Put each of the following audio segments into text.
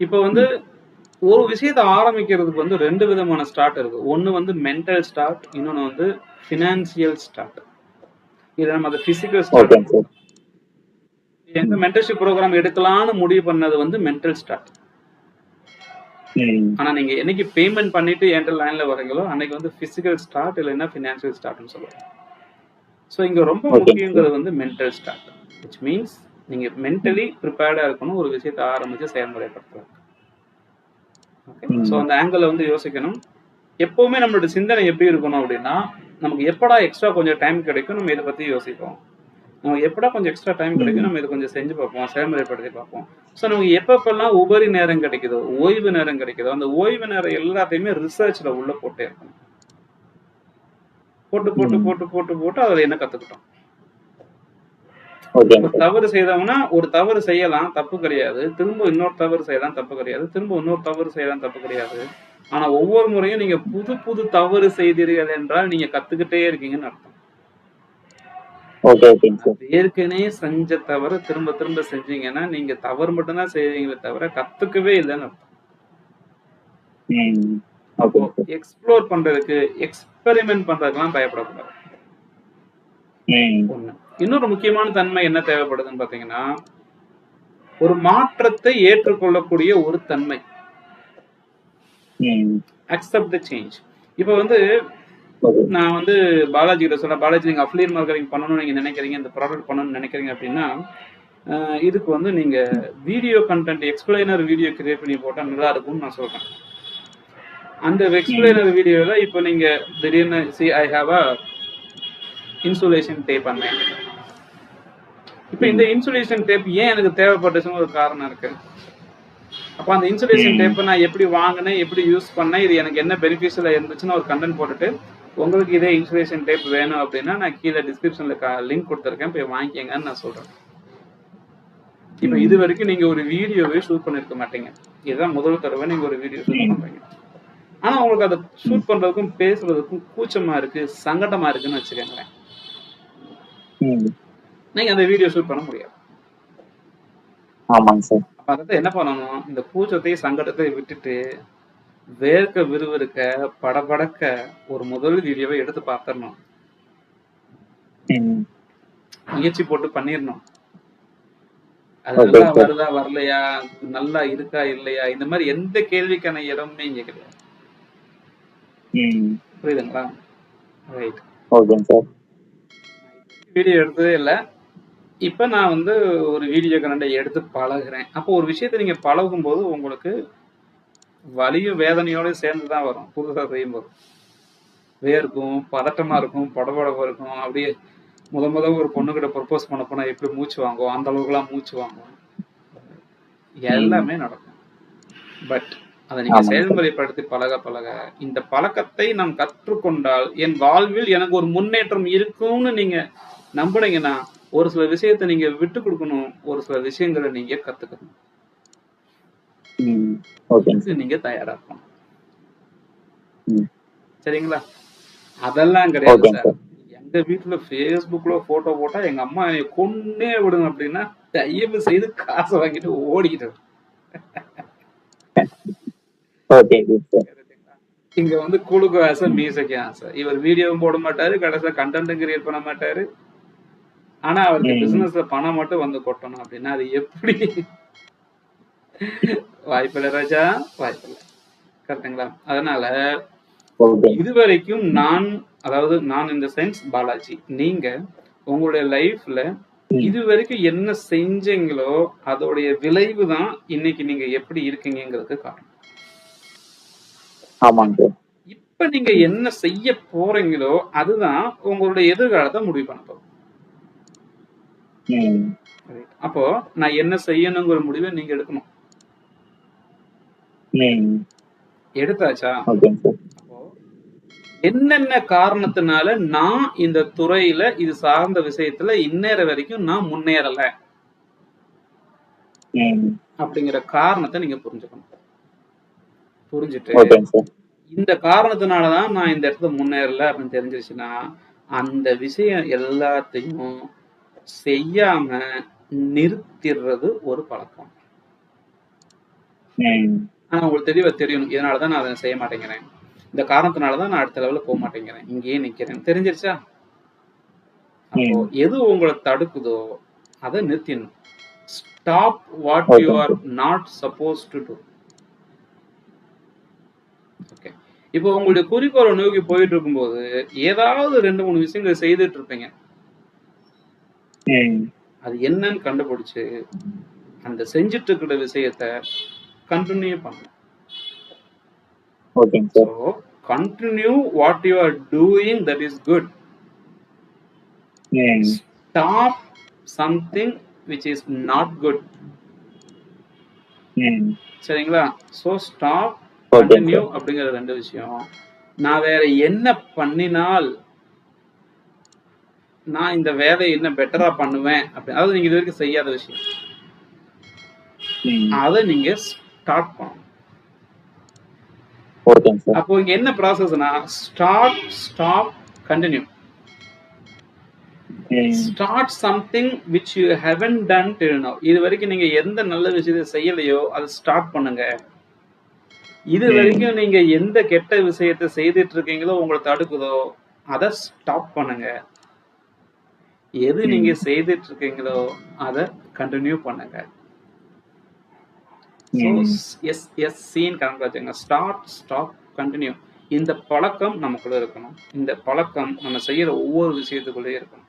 இப்போ வந்து ஒரு விஷயத்தை ஆரம்பிக்கிறதுக்கு வந்து ரெண்டு விதமான ஸ்டார்ட் இருக்கு. ஒன்று வந்து மென்டல் ஸ்டார்ட் இன்னொன்று வந்து ஃபினான்சியல் ஸ்டார்ட் இது நம்ம அதை ஃபிசிக்கல் ஸ்டார்ட் எந்த மென்டர்ஷிப் ப்ரோக்ராம் எடுக்கலாம்னு முடிவு பண்ணது வந்து மென்டல் ஸ்டார்ட் ம் ஆனா நீங்க என்னைக்கு பேமெண்ட் பண்ணிட்டு என்கிட்ட லைன்ல வரீங்களோ அன்னைக்கு வந்து பிசிக்கல் ஸ்டார்ட் இல்லைன்னா ஃபினான்ஷியல் ஸ்டார்ட்னு சொல்லுவாங்க. ஸோ இங்க ரொம்ப. முக்கியங்கிறது வந்து மென்டல் ஸ்டார்ட் விச் மீன்ஸ் நீங்க மென்டலி ப்ரிப்பேர்டா இருக்கணும் ஒரு விஷயத்தை ஆரம்பிச்சு செயல்முறைப்படுத்துறது. ஓகே. ஸோ அந்த ஆங்கிள் வந்து யோசிக்கணும். எப்பவுமே நம்மளோட சிந்தனை எப்படி இருக்கணும் அப்படின்னா நமக்கு எப்படா எக்ஸ்ட்ரா கொஞ்சம் டைம் கிடைக்கும் நம்ம இதை பத்தி யோசிப்போம். நமக்கு எப்படா கொஞ்சம் எக்ஸ்ட்ரா டைம் கிடைக்கும் நம்ம இதை கொஞ்சம் செஞ்சு பார்ப்போம் செயல்முறைப்படுத்தி பார்ப்போம். ஸோ நமக்கு எப்பப்பெல்லாம் உபரி நேரம் கிடைக்குதோ ஓய்வு நேரம் கிடைக்குதோ அந்த ஓய்வு நேரம் எல்லாத்தையுமே ரிசர்ச்ல உள்ள போட்டே இருக்கணும். போட்டு போட்டு. போட்டு போட்டு போட்டு அதில் என்ன கத்துக்கிட்டோம்? தவறு செய்தோம்னா ஒரு தவறு செய்யலாம் தப்பு கிடையாது. திரும்ப இன்னொரு தவறு செய்யலாம் தப்பு கிடையாது. திரும்ப இன்னொரு தவறு செய்யலாம் தப்பு கிடையாது. ஆனா ஒவ்வொரு முறையும் நீங்க புது புது தவறு செய்தீர்கள் என்றால் நீங்க கத்துக்கிட்டே இருக்கீங்கன்னு அர்த்தம். ஏற்கனவே செஞ்ச தவிர திரும்ப திரும்ப செஞ்சீங்கன்னா நீங்க தவறு மட்டும்தான் செய்வீங்களே தவிர கத்துக்கவே இல்லைன்னு அர்த்தம். அப்போ எக்ஸ்ப்ளோர் பண்றதுக்கு எக்ஸ்பெரிமெண்ட் பண்றதுக்கெல்லாம் பயப்படக்கூடாது. ஒண்ணு. இன்னொரு முக்கியமான தன்மை என்ன தேவைப்படுதுன்னு பாத்தீங்கன்னா ஒரு மாற்றத்தை ஏற்றுக்கொள்ளக்கூடிய ஒரு தன்மை. அக்செப்ட் த சேஞ்ச் இப்போ வந்து நான் வந்து பாலாஜி கிட்ட சொல்ல பாலாஜி நீங்க அஃப்லியர் மார்க்கெட்டிங் பண்ணணும்னு நீங்க நினைக்கிறீங்க இந்த ப்ராடக்ட் பண்ணணும்னு நினைக்கிறீங்க அப்படின்னா இதுக்கு வந்து நீங்க video content explainer video create பண்ணி போட்டா நல்லா இருக்கும்னு நான் சொல்றேன். அந்த எக்ஸ்பிளைனர் வீடியோல இப்போ நீங்க திடீர்னு see I have a insulation tape பண்ணேன் இப்போ இந்த இன்சுலேஷன் டேப் ஏன் எனக்கு தேவைப்பட்டுச்சுன்னு ஒரு காரணம் இருக்கு அப்போ அந்த இன்சுலேஷன். டேப்பை நான் எப்படி வாங்கினேன் எப்படி யூஸ் பண்ணேன் இது எனக்கு என்ன பெனிஃபிஷியலாக இருந்துச்சுன்னு ஒரு கண்டென்ட் போட்டுட்டு உங்களுக்கு இதே இன்சுலேஷன் டேப் வேணும் அப்படின்னா நான் கீழே டிஸ்கிரிப்ஷனில் லிங்க் கொடுத்துருக்கேன் போய் வாங்கிக்கங்கன்னு நான் சொல்கிறேன் இப்போ. இது வரைக்கும் நீங்கள் ஒரு வீடியோவே ஷூட் பண்ணியிருக்க மாட்டீங்க இதுதான் முதல் தடவை நீங்கள் ஒரு வீடியோ ஷூட். பண்ணுறீங்க ஆனால் உங்களுக்கு அதை ஷூட் பண்ணுறதுக்கும் பேசுறதுக்கும் கூச்சமாக இருக்குது சங்கடமாக இருக்குன்னு வச்சுக்கோங்களேன் ம். நீங்கள் அந்த வீடியோ ஷூட் பண்ண முடியாது. ஆமாங்க சார். அப்ப அதை என்ன பண்ணணும்? இந்த கூச்சத்தையும் சங்கடத்தையும் விட்டுட்டு வேர்க்க விறுவிறுக்க படபடக்க ஒரு முதல் வீடியோவை எடுத்து பார்த்துடணும். முயற்சி போட்டு பண்ணிடணும். அது நல்லா. வருதா வரலையா? நல்லா இருக்கா இல்லையா? இந்த மாதிரி எந்த கேள்விக்கான இடமுமே இங்க கிடையாது. புரியுதுங்களா? ரைட் ஓகேங்க சார். வீடியோ எடுத்ததே இல்லை. இப்போ நான் வந்து ஒரு வீடியோ கரண்டை எடுத்து பழகுறேன். அப்போ ஒரு விஷயத்தை நீங்கள் பழகும்போது உங்களுக்கு வலியும் வேதனையோட சேர்ந்து தான் வரும். புதுசாக செய்யும்போது. வேர்க்கும் பதட்டமாக இருக்கும் படபடப்பு இருக்கும். அப்படியே முத முத ஒரு பொண்ணுகிட்ட ப்ரப்போஸ் பண்ண போனால் எப்படி மூச்சு வாங்கும் அந்த அளவுக்குலாம் மூச்சு வாங்கும் எல்லாமே நடக்கும். பட் அதை நீங்க. செயல்முறைப்படுத்தி பழக பழக இந்த பழக்கத்தை நாம் கற்றுக்கொண்டால் என் வாழ்வில் எனக்கு ஒரு முன்னேற்றம் இருக்கும்னு நீங்க நம்புனீங்கன்னா ஒரு சில விஷயத்தை நீங்க விட்டு கொடுக்கணும். ஒரு சில விஷயங்களை நீங்க கத்துக்கணும். நீங்க தயாரா இருக்கணும் சரிங்களா? அதெல்லாம் கிடையாது சார். எங்க வீட்டுல ஃபேஸ்புக்ல போட்டோ போட்டா எங்க அம்மா என்னை கொன்னே விடுங்க அப்படின்னா தயவு செய்து காசை வாங்கிட்டு ஓடிக்கிட்டு இங்க வந்து குழுக்கு ஆசை மியூசிக் ஆசை இவர் வீடியோவும் போட மாட்டாரு கடைசியில கண்டென்ட்டும் கிரியேட் பண்ண மாட்டாரு. ஆனா அவருக்கு. பிசினஸ்ல பணம் மட்டும் வந்து கொட்டணும் அப்படின்னா அது எப்படி? வாய்ப்பில்லை ராஜா வாய்ப்பில்லை. கரெக்டுங்களா அதனால ஓகே. இதுவரைக்கும் நான் அதாவது நான் இந்த சென்ஸ் பாலாஜி நீங்க உங்களுடைய லைஃப்ல. இது வரைக்கும் என்ன செஞ்சீங்களோ அதோடைய விளைவு தான் இன்னைக்கு நீங்க எப்படி இருக்கீங்கிறதுக்கு காரணம். ஆமாங்க இப்ப நீங்க என்ன செய்ய போறீங்களோ அதுதான் உங்களுடைய எதிர்காலத்தை முடிவு பண்ண போகுது. ம் அப்போ நான் என்ன செய்யணுங்கிற முடிவை நீங்க எடுக்கணும். எடுத்தாச்சா? என்னென்ன காரணத்தினால நான் இந்த துறையில இது சார்ந்த விஷயத்துல இந்நேர வரைக்கும் நான் முன்னேறல? அப்படிங்கிற காரணத்தை நீங்க புரிஞ்சுக்கணும். புரிஞ்சுட்டு இந்த காரணத்தினாலதான் நான் இந்த இடத்துல முன்னேறல அப்படின்னு தெரிஞ்சிருச்சுன்னா அந்த விஷயம் எல்லாத்தையும் செய்யாம நிறுத்திடுறது ஒரு பழக்கம். ஆனா உங்களுக்கு தெளிவா தெரியணும். இதனால தான் நான் அதை செய்ய மாட்டேங்கிறேன். இந்த காரணத்தினால தான் நான் அடுத்த லெவலில் போக மாட்டேங்கிறேன். இங்கேயே நிக்கிறேன். தெரிஞ்சிருச்சா? அப்போ எது உங்களை தடுக்குதோ அதை நிறுத்திடணும். Stop what you are not suppose to do okay இப்போ உங்களுடைய குறிக்கோளை நோக்கி போயிட்டு இருக்கும்போது ஏதாவது ரெண்டு மூணு விஷயங்கள் செய்துட்டு இருப்பீங்க. அது என்னன்னு கண்டுபிடிச்சு அந்த செஞ்சுட்டு இருக்கிற விஷயத்த continue so continue what you are doing that is good stop something which is not good சரிங்களா? ஸோ ஸ்டாப் கண்டினியூ அப்படிங்கிற ரெண்டு விஷயம். நான் வேற என்ன பண்ணினால் நான் இந்த வேலையை என்ன பெட்டரா பண்ணுவேன் அப்படி. அதாவது நீங்க இது வரைக்கும் செய்யாத விஷயம். அதை நீங்க ஸ்டார்ட் பண்ணணும். அப்போ இங்க என்ன ப்ராசஸ்னா start stop continue start something which you haven done till now இது வரைக்கும் நீங்க எந்த நல்ல விஷயத்தை செய்யலையோ அதை ஸ்டார்ட் பண்ணுங்க. இது. வரைக்கும் நீங்க எந்த கெட்ட விஷயத்தை செய்துட்டு இருக்கீங்களோ உங்களை தடுக்குதோ அதை ஸ்டாப் பண்ணுங்க. எது. நீங்க செய்துட்டு இருக்கீங்களோ அதை கண்டினியூ பண்ணுங்க. எஸ் எஸ் சீன் கணக்கு வச்சுங்க ஸ்டார்ட் ஸ்டாப் கண்டினியூ இந்த பழக்கம் நமக்குள்ள இருக்கணும். இந்த பழக்கம் நம்ம செய்யற ஒவ்வொரு விஷயத்துக்குள்ளேயே இருக்கணும்.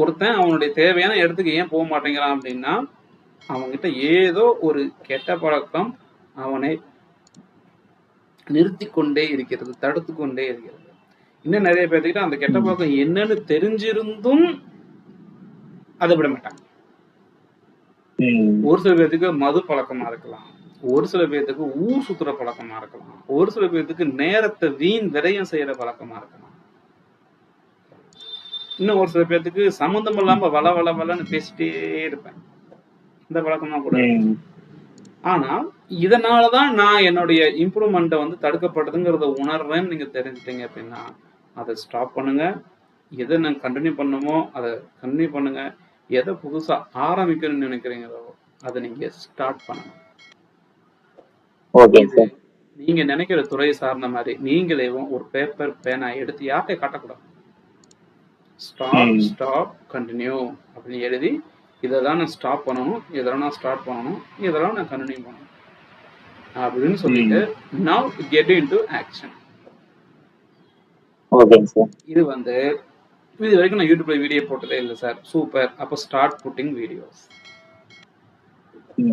ஒருத்தன் அவனுடைய தேவையான இடத்துக்கு ஏன் போக மாட்டேங்கிறான் அப்படின்னா அவன்கிட்ட ஏதோ ஒரு கெட்ட பழக்கம் அவனை நிறுத்தி கொண்டே இருக்கிறது தடுத்து கொண்டே இருக்கிறது. இன்னும் நிறைய பேர்த்துக்கிட்ட அந்த கெட்ட பழக்கம் என்னன்னு தெரிஞ்சிருந்தும் அதை விட மாட்டாங்க. ஒரு சில பேர்த்துக்கு மது பழக்கமா இருக்கலாம். ஒரு சில பேர்த்துக்கு ஊர் சுத்துற பழக்கமா இருக்கலாம். ஒரு சில பேர்த்துக்கு நேரத்தை வீண் விரயம் செய்யற பழக்கமா இருக்கலாம். இன்னும் ஒரு சில பேர்த்துக்கு சம்மந்தம் இல்லாம வள வள வளன்னு பேசிட்டே இருப்பேன். இந்த பழக்கமா கூட. ஆனா இதனாலதான் நான் என்னுடைய இம்ப்ரூவ்மெண்ட்டை வந்து தடுக்கப்படுதுங்கிறத உணர்றேன்னு நீங்க தெரிஞ்சுட்டீங்க அப்படின்னா அதை ஸ்டாப் பண்ணுங்க. எதை நான் கண்டினியூ பண்ணுமோ அதை கண்டினியூ பண்ணுங்க. எதை புதுசா ஆரம்பிக்கணும்னு நினைக்கிறீங்களோ அதை நீங்க ஸ்டார்ட் பண்ணுங்க நீங்க நினைக்கிற துறை சார்ந்த மாதிரி நீங்களே ஒரு பேப்பர் பேனா எடுத்து யார்கிட்ட காட்டக்கூடாது. ஸ்டாப். ஸ்டாப் கண்டினியூ அப்படின்னு எழுதி இதெல்லாம் நான் ஸ்டாப் பண்ணணும் இதெல்லாம் நான் ஸ்டார்ட் பண்ணணும் இதெல்லாம் நான் கண்டினியூ பண்ணணும். அப்படின்னு சொல்லிட்டு now get in to action ஓகேங்க சார் இது வந்து இது வரைக்கும் நான் யூடியூப்ல வீடியோ போட்டதே இல்லை சார் சூப்பர் அப்போ ஸ்டார்ட் புட்டிங் வீடியோஸ்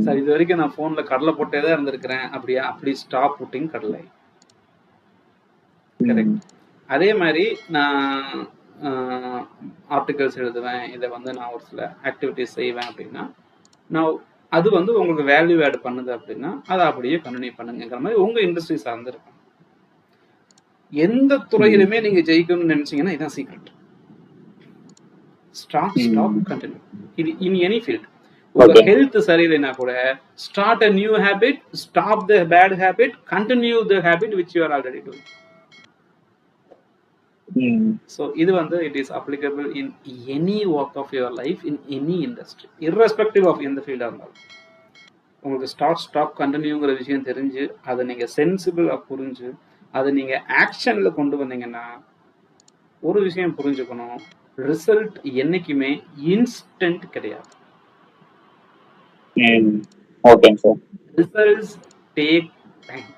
சார் இது வரைக்கும் நான் ஃபோன்ல கடலை போட்டே தான் இருந்திருக்கிறேன். அப்படியா? அப்படி ஸ்டாப் புட்டிங் கடலை. ம். அதே மாதிரி நான் ஆர்டிகல்ஸ் எழுதுவேன். இதை வந்து நான் ஒரு சில ஆக்டிவிட்டிஸ் செய்வேன் அப்படின்னா நான் அது வந்து உங்களுக்கு வேல்யூ ஆட் பண்ணுது அப்படின்னா அதை அப்படியே கண்டினியூ பண்ணுங்கிற மாதிரி உங்க இண்டஸ்ட்ரி சார்ந்து இருக்கும். எந்த துறையிலுமே நீங்க ஜெயிக்கணும்னு நினைச்சீங்கன்னா இதான் சீக்ரெட் ஸ்டார்ட் ஸ்டாப் கண்டினியூ இது இன் எனி ஃபீல்ட் உங்க. ஹெல்த் சரியில்லைன்னா கூட start a new habit stop the bad habit continue the habit which you are already doing so இது வந்து it is applicable in any work of your life in any industry irrespective of எந்த ஃபீல்டாக இருந்தாலும். உங்களுக்கு start stop கண்டினியூங்கிற விஷயம் தெரிஞ்சு அதை நீங்கள் சென்சிபிளாக புரிஞ்சு அதை நீங்கள் ஆக்ஷனில் கொண்டு வந்தீங்கன்னா ஒரு விஷயம் புரிஞ்சுக்கணும். ரிசல்ட் என்னைக்குமே இன்ஸ்டன்ட் கிடையாது. Results take time